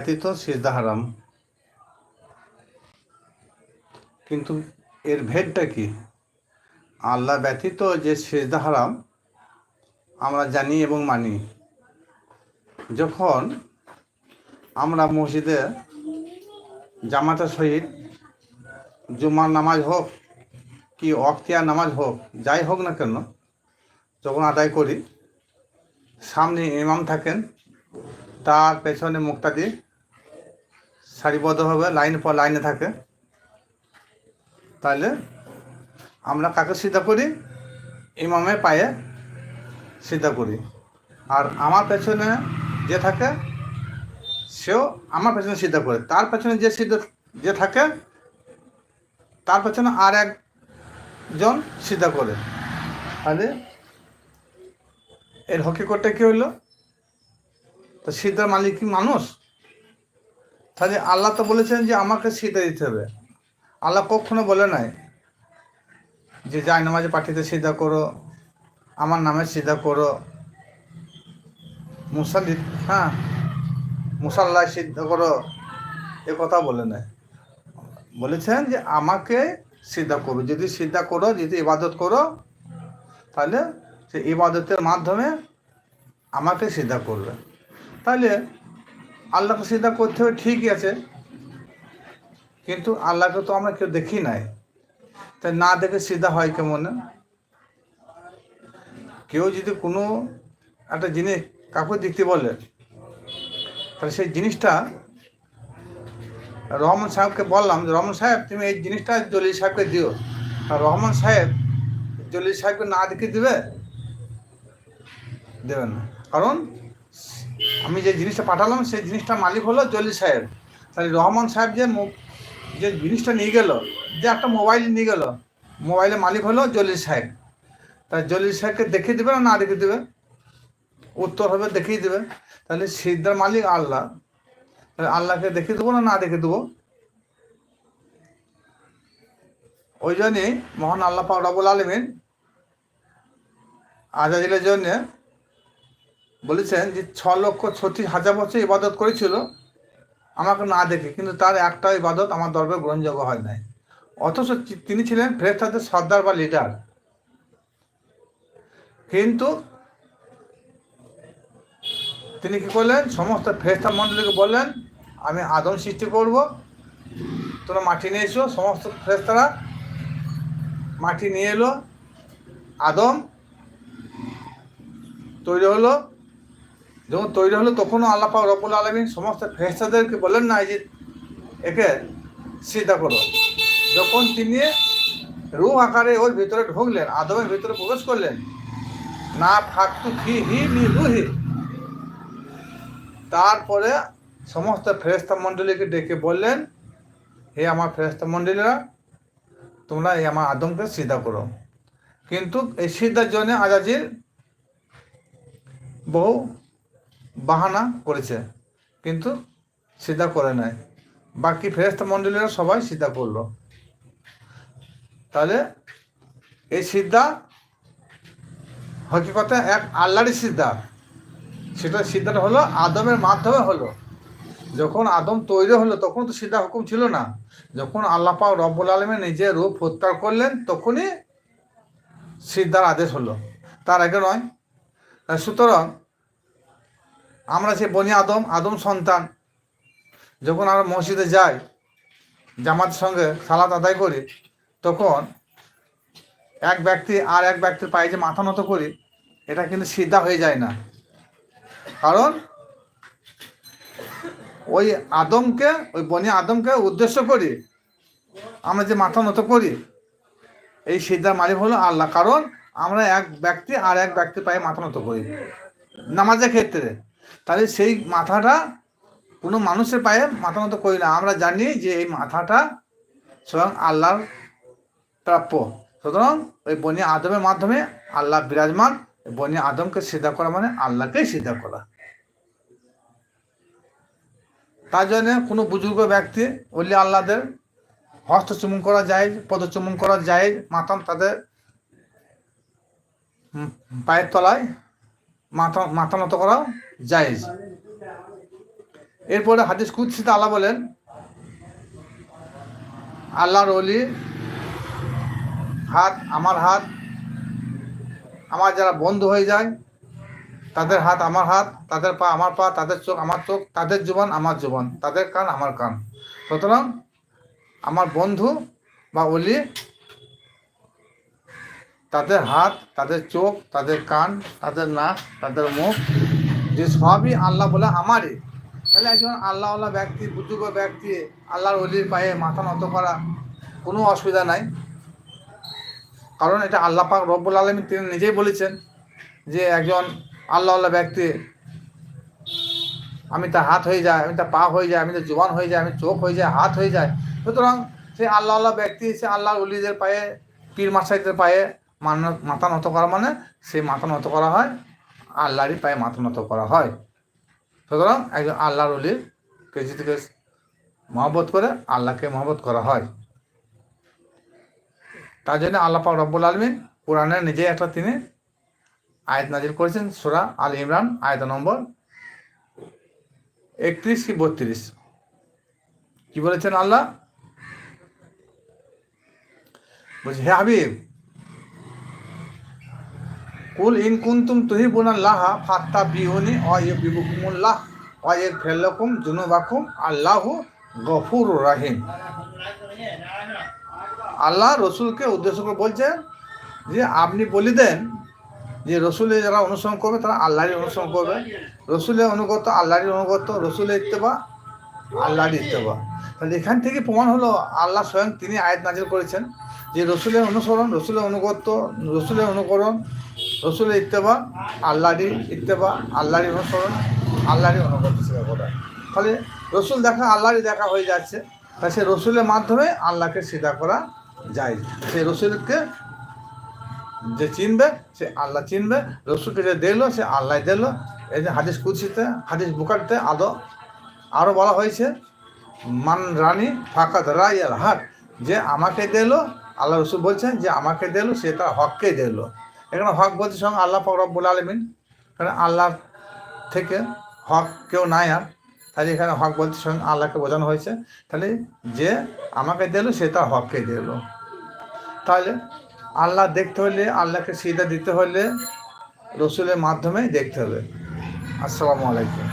ব্যতীত সিজদা হারাম। কিন্তু এর ভেদটা কি? আল্লাহ ব্যতীত যে সিজদা হারাম আমরা জানি এবং মানি। যখন আমরা মসজিদে জামাতের সহিত জুমার নামাজ হোক কি অক্তিয়ার নামাজ হোক, যাই হোক না কেন, যখন আদায় করি, সামনে ইমাম থাকেন, তার পেছনে মুক্তাদি সারিবদ্ধভাবে লাইন পর লাইনে থাকে। তাহলে আমরা কাকে সিদ্ধা করি? ইমামের পায়ে সিদ্ধা করি। আর আমার পেছনে যে থাকে, সেও আমার পেছনে সিদ্ধা করে। তার পেছনে যে সিদ্ধ, যে থাকে, তার পেছনে আর একজন সিদ্ধা করে। তাহলে এর হকিকতটা কি হইল? তো সিদ্ধার মালিক কি মানুষ? তাহলে আল্লাহ তো বলেছেন যে আমাকে সিদ্ধা দিতে হবে। আল্লাহ কখনো বলে নাই যে যাই নামাজে পাঠিতে সিদ্ধা করো, আমার নামে সিদ্ধা করো। মুসাল্লি হ্যাঁ মুসাল্লাহ সিদ্ধ করো, এ কথা বলে নাই। বলেছেন যে আমাকে সিদ্ধা করো, যদি সিদ্ধা করো, যদি ইবাদত করো, তাহলে সে ইবাদতের মাধ্যমে আমাকে সিদ্ধা করবে। তাহলে আল্লাহকে সিদ্ধা করতে হবে, ঠিকই আছে। কিন্তু আল্লাহকে তো আমরা কেউ দেখি নাই। তাই না দেখে সিদ্ধা হয় কেমন কেউ যদি কোনো একটা জিনিস কাউকে দেখতে বলে, তাহলে সেই জিনিসটা রহমান সাহেবকে বললাম যে, রহমান সাহেব, তুমি এই জিনিসটা জলিল সাহেবকে দিও। আর রহমান সাহেব জলিল সাহেবকে না দেখে দেবে? দেবে না। কারণ আমি যে জিনিসটা পাঠালাম, সেই জিনিসটার মালিক হলো জলিল সাহেব। তাহলে রহমান সাহেব যে যে জিনিসটা নিয়ে গেল, যে একটা মোবাইল নিয়ে গেল, মোবাইলের মালিক হলো জলিল সাহেব। তাই জলিল সাহেবকে দেখিয়ে দেবে না না দেখে দেবে? উত্তর হবে দেখিয়ে দেবে। তাহলে সিদ্ধার মালিক আল্লাহ। তাহলে আল্লাহকে দেখিয়ে দেবো না না দেখে দেবো? ওই জন্যই মহান আল্লাহ পাক আলমিন আজাদিলের জন্যে বলেছেন যে ছ লক্ষ ছত্রিশ হাজার বছর ইবাদত করেছিল, আমাকে না দেখে, কিন্তু তার একটা ইবাদত আমার দরবারে গ্রহণযোগ্য হয় নাই। অথচ তিনি ছিলেন ফেরেস্তাদের সর্দার বা লিডার কিন্তু তিনি কি করলেন? সমস্ত ফেরেস্তা মণ্ডলীকে বললেন, আমি আদম সৃষ্টি করব তোমরা মাটি নিয়ে এসো, সমস্ত ফেরেস্তারা মাটি নিয়ে এলো, আদম তৈরি হলো যখন তৈরি হলো, তখনও আল্লাহ পাক রব্বুল আলমিন সমস্ত ফেরেস্তাদেরকে বলেন না যে একে সিদ্ধা করো। যখন তিনি রুহ আকারে ওর ভিতরে ঢুকলেন, আদমের ভিতরে প্রবেশ করলেন, না, ফাঁকতু ফি হি নি রুহি। তারপরে সমস্ত ফেরেস্তা মণ্ডলীকে ডেকে বললেন, হে আমার ফেরেস্তা মণ্ডলীরা, তোমরা এই আমার আদমকে সিদ্ধা করো। কিন্তু এই সিদ্ধার জন্য আজাজির বহু বাহানা করেছে, কিন্তু সিদ্ধা করে নাই। বাকি ফেরেস্তা মণ্ডলীরা সবাই সিদ্ধা করল। তাহলে এই সিদ্ধা হকিকতে এক আল্লাহরই সিদ্ধা। সেটা সিদ্ধাটা হলো আদমের মাধ্যমে হলো। যখন আদম তৈরি হলো, তখন তো সিদ্ধা হুকুম ছিল না। যখন আল্লাহ পাক রব্বুল আলমে নিজে রূপ হত্যা করলেন, তখনই সিদ্ধার আদেশ হলো। তার আগে নয়, সুতরাং আমরা যে বনি আদম আদম সন্তান, যখন আমরা মসজিদে যাই, জামাতের সঙ্গে সালাত আদায় করি, তখন এক ব্যক্তি আর এক ব্যক্তির পায়ে যে মাথা নত করি, এটা কিন্তু সিদ্ধা হয়ে যায় না। কারণ ওই আদমকে, ওই বনি আদমকে উদ্দেশ্য করি, আমরা যে মাথা নত করি, এই সিদ্ধার মালিক হলো আল্লাহ। কারণ আমরা এক ব্যক্তি আর এক ব্যক্তির পায়ে মাথা নত করি, নামাজের ক্ষেত্রে। তাহলে সেই মাথাটা কোনো মানুষের পায়ে মাথা নত করি না। আমরা জানি যে এই মাথাটা স্বয়ং আল্লাহর প্রাপ্য। সুতরাং ওই বনি আদমের মাধ্যমে আল্লাহ বিরাজমান বনি আদমকে সিদ্ধা করা মানে আল্লাহকেই সিদ্ধা করা। তার জন্য কোনো বুজুর্গ ব্যক্তি অলি আল্লাহদের হস্ত চুমন করা যায় পদচুমন করা যায় মাথা তাদের পায়ের তলায় মাথা মাথা নত করা যায় এরপরে হাদিস কুৎসিতে আল্লাহ বলেন, আল্লাহর অলি হাত, আমার হাত, আমার যারা বন্ধ হয়ে যায়, তাদের হাত আমার হাত, তাদের পা আমার পা, তাদের চোখ আমার চোখ, তাদের জীবন আমার জীবন, তাদের কান আমার কান। সুতরাং আমার বন্ধু বা অলি তাদের হাত, তাদের চোখ, তাদের কান, তাদের নাক, তাদের মুখ, যে সবই আল্লাহ বলে আমারই তাহলে একজন আল্লাহ আল্লাহ ব্যক্তি বুজুর্গ ব্যক্তি, আল্লাহর অলির পায়ে মাথা নত করা কোনো অসুবিধা নাই। কারণ এটা আল্লাহ পাক রব্বুল আলমী তিনি নিজেই বলেছেন যে একজন আল্লাহ আল্লাহ ব্যক্তি, আমি তার হাত হয়ে যায়, আমি তার পা হয়ে যায়, আমি তার জোবান হয়ে যায়, আমি চোখ হয়ে যায়, হাত হয়ে যায়। সুতরাং সেই আল্লাহ আল্লাহ ব্যক্তি, সে আল্লাহর অলিদের পায়ে, পীর মাসাইদের পায়ে মান- মাথা নত করা মানে সেই মাথা নত করা হয়, আল্লাহরই পায়ে মাথা নত করা হয়। সুতরাং একজন আল্লাহর অলির কেজি থেকে মহব্বত করে, আল্লাহকে মহব্বত করা হয়। তার জন্য আল্লাহ পাক রব্বুল আলমিন কোরআনে নিজেই একটা তিনি আয়াত নাজির করেছেন, সুরা আল ইমরান, আয়াত নম্বর একত্রিশ কি বত্রিশ। কি বলেছেন আল্লাহ? বলছি, হে হাবিব কুল ইন কুনতুম তুহিবুনাল্লাহ ফাত্তা বিহুনি অয়ুবিবুকুমুল্লাহ অয়েক ফেল্লকুম জুনুবাকুম, আল্লাহু গফুর রাহিম। আল্লাহ রসুলকে উদ্দেশ্য করে বলছেন যে, আপনি বলি দেন যে, রসুলে যারা অনুসরণ করবে, তারা আল্লাহরই অনুসরণ করবে। রসুলের অনুগত আল্লাহরই অনুগত, রসুলের ইত্তেবা আল্লাহরই ইত্তেবা। তাহলে এখান থেকে প্রমাণ হলো, আল্লাহ স্বয়ং তিনি আয়াত নাজিল করেছেন যে, রসুলের অনুসরণ, রসুলের অনুগত, রসুলের অনুকরণ রসুলের ইত্তেবা আল্লাহরই ইত্তেবা আল্লাহরই অনুসরণ, আল্লাহরই অনুগত সেটা করা ফলে রসুল দেখা, আল্লাহরই দেখা হয়ে যাচ্ছে। তাই সে রসুলের মাধ্যমে আল্লাহকে সিধা করা যায়। সেই রসুলকে যে চিনবে, সে আল্লাহ চিনবে। রসুলকে যে দিল সে আল্লাহ দিল এই যে হাদিস কুচিতে হাদিস বুকারতে আদো আরও বলা হয়েছে, মান রানী ফাঁকাত রাই আর হাক যে আমাকে দিল আল্লাহ রসুল বলছেন যে আমাকে দিল সে তার হককে দিল এখানে হক বলতে সঙ্গে আল্লাহ ফকরব বলে আলমিন কারণ আল্লাহ থেকে হক কেউ নাই আর। তাহলে এখানে হক বলতে সঙ্গে আল্লাহকে বোঝানো হয়েছে। তাহলে যে আমাকে দিলো, সে তার হককে দিল। তাহলে আল্লাহ দেখতে হলে, আল্লাহকে সিদা দিতে হলে রসুলের মাধ্যমে দেখতে হবে। আসসালামু আলাইকুম।